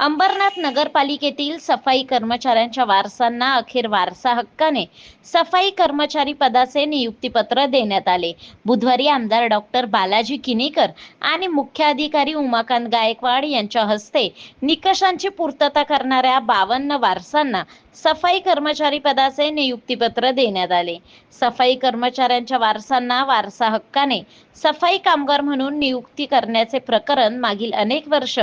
अंबरनाथ नगरपालिकेतील सफाई कर्मचाऱ्यांच्या वारसांना अखेर वारसा हक्काने सफाई कर्मचारी पदाचे नियुक्तीपत्र देण्यात आले. बुधवारी आमदार डॉक्टर बालाजी किनीकर आणि मुख्य अधिकारी उमाकांत गायकवाड यांच्या हस्ते निकषांची पूर्तता करणाऱ्या बावन्न वारसांना सफाई कर्मचारी पदाचे नियुक्तीपत्र देण्यात आले. सफाई कर्मचाऱ्यांच्या वारसांना वारसा हक्काने सफाई कामगार म्हणून नियुक्ती करण्याचे प्रकरण मागील अनेक वर्ष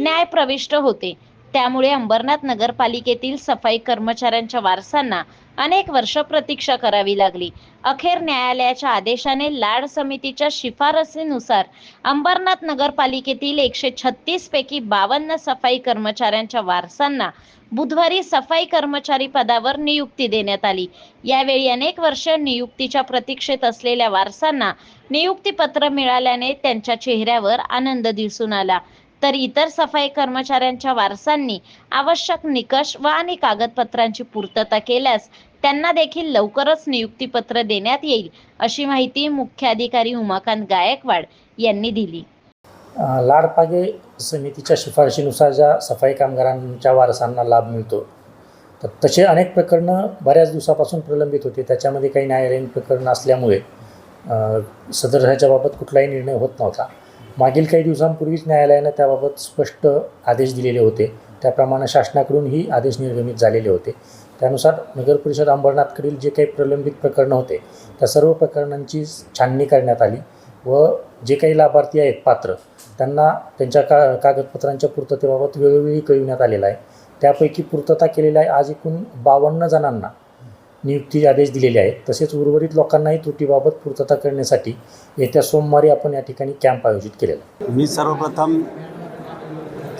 न्यायप्रविष्ट होते. त्यामुळे अंबरनाथ नगरपालिकेतील सफाई कर्मचाऱ्यांच्या वारसांना अनेक वर्ष प्रतीक्षा करावी लागली. अखेर न्यायालयाच्या आदेशाने लाड समितीच्या शिफारसीनुसार अंबरनाथ नगरपालिकेतील एकशे छत्तीस पैकी बावन्न सफाई कर्मचाऱ्यांच्या वारसांना बुधवारी सफाई कर्मचारी पदावर नियुक्ती देण्यात आली. यावेळी अनेक वर्ष नियुक्तीच्या प्रतीक्षेत असलेल्या वारसांना नियुक्तीपत्र मिळाल्याने त्यांच्या चेहऱ्यावर आनंद दिसून आला. तर इतर सफाई कर्मचाऱ्यांच्या वारसांनी आवश्यक निकष व आणि कागदपत्रांची पूर्तता केल्यास त्यांना देखील लवकरच नियुक्तीपत्र देण्यात येईल अशी माहिती मुख्य अधिकारी उमाकांत गायकवाड यांनी दिली. लाडपागे समितीच्या शिफारशीनुसार ज्या सफाई कामगारांच्या वारसांना लाभ मिळतो तर तसे अनेक प्रकरणं बऱ्याच दिवसापासून प्रलंबित होते. त्याच्यामध्ये काही न्यायालयीन प्रकरणं असल्यामुळे सदर ह्याच्याबाबत कुठलाही निर्णय होत नव्हता. मागील काही दिवसांपूर्वीच न्यायालयानं त्याबाबत स्पष्ट आदेश दिलेले होते. त्याप्रमाणे शासनाकडूनही आदेश निर्गमित झालेले होते. त्यानुसार नगर परिषद अंबरनाथकडील जे काही प्रलंबित प्रकरणं होते त्या सर्व प्रकरणांची छाननी करण्यात आली व जे काही लाभार्थी आहेत पात्र त्यांना त्यांच्या का कागदपत्रांच्या पूर्ततेबाबत वेळोवेळी कळविण्यात आलेलं आहे. त्यापैकी पूर्तता केलेल्या आहे आज एकूण बावन्न जणांना नियुक्ती आदेश दिलेले आहेत तसेच उर्वरित लोकांनाही त्रुटीबाबत पूर्तता करण्यासाठी येत्या सोमवारी आपण या ठिकाणी कॅम्प आयोजित केलेला मी सर्वप्रथम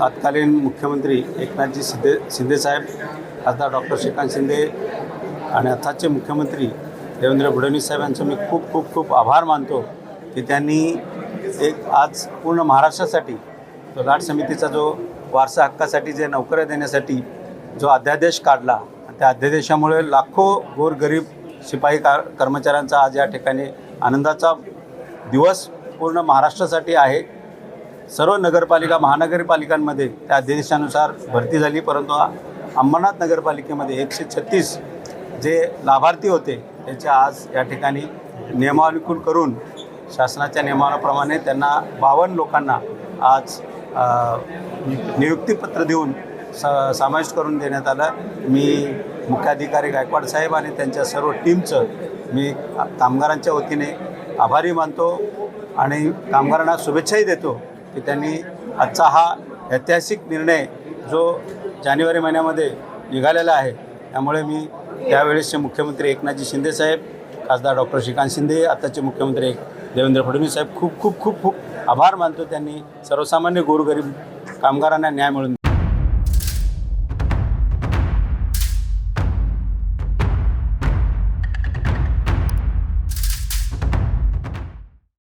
तत्कालीन मुख्यमंत्री एकनाथजी शिंदे शिंदेसाहेब खासदार डॉक्टर श्रीकांत शिंदे आणि आताचे मुख्यमंत्री देवेंद्र फडणवीस साहेब यांचं मी खूप खूप खूप आभार मानतो की त्यांनी एक आज पूर्ण महाराष्ट्रासाठी तो लाट समितीचा जो वारसा हक्कासाठी जे नोकऱ्या देण्यासाठी जो अध्यादेश काढला त्या अध्यादेशामुळे लाखो गोरगरीब शिपाई का कर्मचाऱ्यांचा आज या ठिकाणी आनंदाचा दिवस पूर्ण महाराष्ट्रासाठी आहे. सर्व नगरपालिका महानगरपालिकांमध्ये त्या अध्यादेशानुसार भरती झाली परंतु अंबरनाथ नगरपालिकेमध्ये एकशे छत्तीस जे लाभार्थी होते त्यांचे आज या ठिकाणी नियमानुकूल करून शासनाच्या नियमाप्रमाणे त्यांना बावन्न लोकांना आज नियुक्तीपत्र देऊन स समाविष्ट करून देण्यात आला. मी मुख्याधिकारी गायकवाड साहेब आणि त्यांच्या सर्व टीमचं मी कामगारांच्या वतीने आभारी मानतो आणि कामगारांना शुभेच्छाही देतो की त्यांनी आजचा हा ऐतिहासिक निर्णय जो जानेवारी महिन्यामध्ये निघालेला आहे त्यामुळे मी त्यावेळेसचे मुख्यमंत्री एकनाथजी शिंदेसाहेब खासदार डॉक्टर श्रीकांत शिंदे आताचे मुख्यमंत्री देवेंद्र फडणवीस साहेब खूप खूप खूप खूप आभार मानतो. त्यांनी सर्वसामान्य गोरगरीब कामगारांना न्याय मिळून